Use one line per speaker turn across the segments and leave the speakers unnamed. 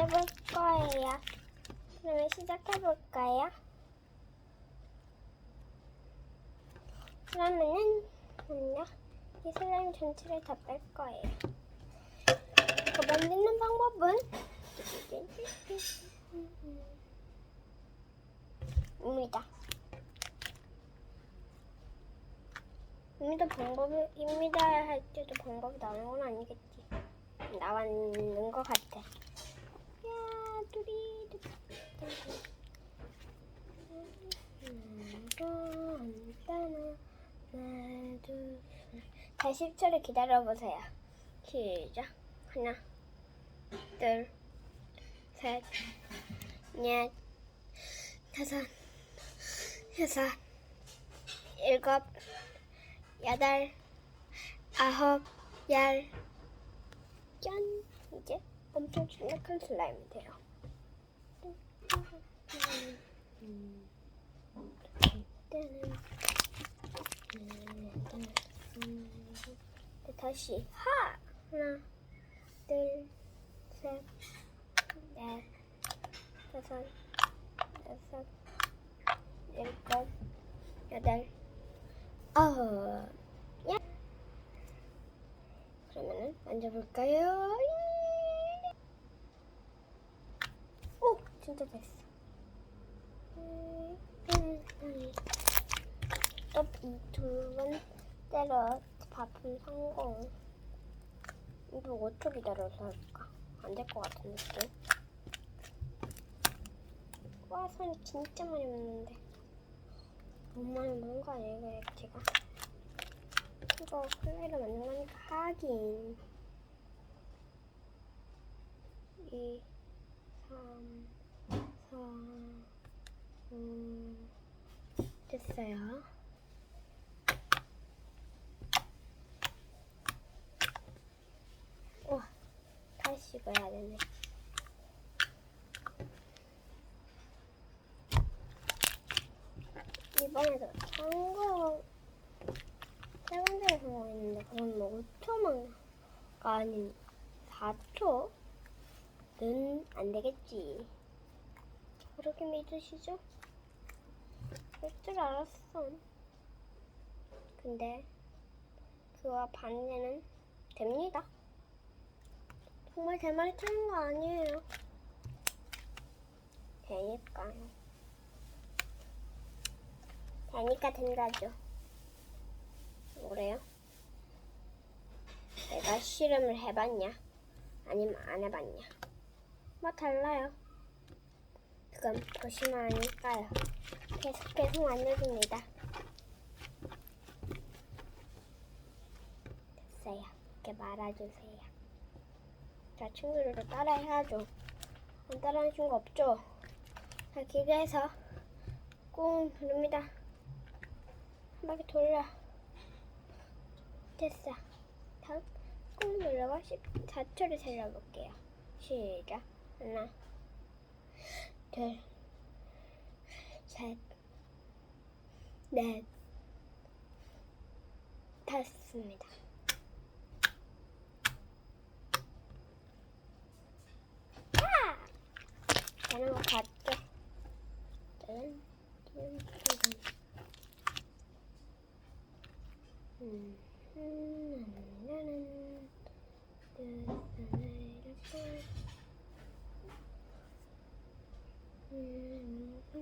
만져볼 거예요. 그러면 시작해볼까요? 그러면은, 먼저 이 슬라임 전체를 다 뺄 거예요. 이거 만드는 방법은 입니다. 입니다 방법이 입니다 할 때도 방법이 나오는 건 아니겠지. 나왔는 것 같아. 하나, 둘, 셋. 다시 10초를 기다려보세요. 시작. 하나, 둘, 셋, 넷, 다섯, 여섯, 일곱, 여덟, 아홉, 열. 짠! 이제 엄청 중력한 슬라임이 돼요. 네, 다시 하! 하나, 둘, 셋, 넷, 다섯, 여섯, 일곱, 여덟, 아홉, 야! 그러면은 만져볼까요? 오, 진짜 됐어. 또두 번째로 바쁜 성공. 이거 5초 기다려서 할까? 안 될 것 같은 느낌. 와, 손이 진짜 많이 묻는데. 많이 묻는 거 아니에요, 이거 클레이로 만든 거니까 하긴 2 3 4 5 됐어요. 우와 다시 이거 해야 되네. 이번에도 성공 세 번째로 성공했는데 그건 뭐 5초만가 아닌 4초 는 안 되겠지. 그렇게 믿으시죠? 할 줄 알았어. 근데 그와 반대는 됩니다. 정말 제 말이 틀린 거 아니에요. 되니까요. 되니까 된다죠. 뭐래요? 내가 실험을 해봤냐? 아니면 안 해봤냐? 뭐 달라요. 보시면 아니까요. 계속 계속 알려줍니다. 됐어요. 이렇게 말아주세요. 자, 친구들도 따라 해야죠. 안 따라하는 친구 없죠? 자, 기계에서 꾹 누릅니다. 한 바퀴 돌려. 됐어. 다음 꾹 눌러가 14초를 세려볼게요. 시작. 하나, 둘, 셋, 넷, 다섯입니다. 아! 되는 거 같죠? 짠, 짠, 짠. 음, 음, 나는 뜻을 잃고 음, 음,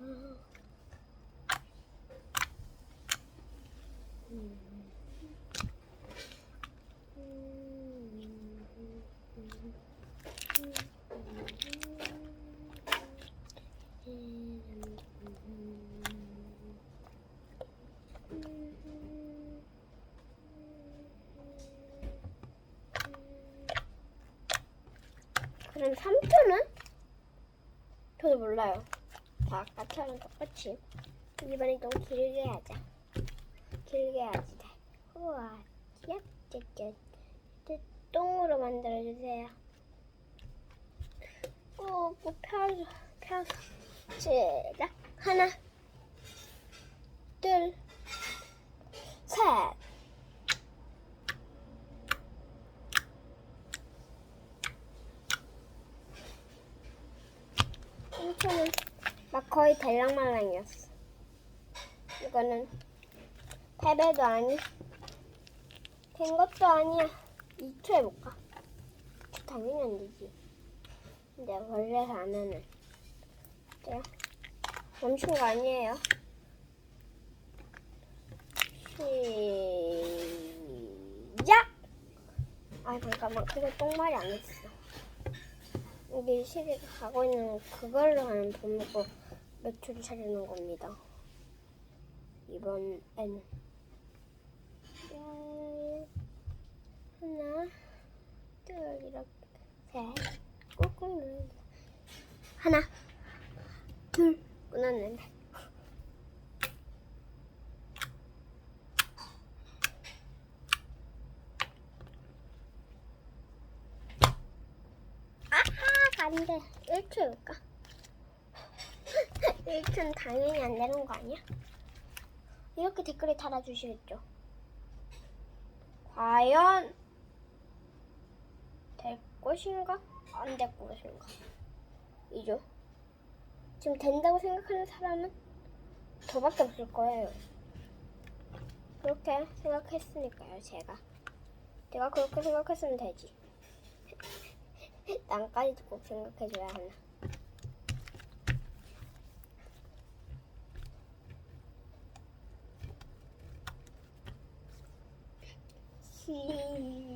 아. 음, 음, 음, 음, 그럼 3초는? 저도 몰라요. 자, 아까처럼 똑같이. 이번엔 좀 길게 하자. 길게 하지. 우와, 귀엽겠죠? 똥으로 만들어주세요. 어, 뭐 펴서, 펴서. 시작. 하나, 둘, 셋. 1초는 막 거의 달랑말랑이었어. 이거는 패배도 아니, 된 것도 아니야. 2초 해볼까? 2초 당연히 안 되지. 근데 원래서 안 하는. 자, 멈춘 거 아니에요. 시작! 아 잠깐만 그거 똥말이 안 됐어. 여기 시리가 가고 있는 그걸로 하는 몇 초를 차리는 겁니다. 이번에는 열, 하나, 둘 이렇게 셋 꾹꾹 누르 하나, 둘 끊었는데. 아하 안 돼 1초 해볼까? 1초는 당연히 안 되는 거 아니야? 이렇게 댓글에 달아주시겠죠? 과연 될 것인가? 안 될 것인가? 이죠? 지금 된다고 생각하는 사람은 저밖에 없을 거예요. 그렇게 생각했으니까요, 제가. 제가 그렇게 생각했으면 되지. 난까지도 꼭 생각해줘야 하나. 시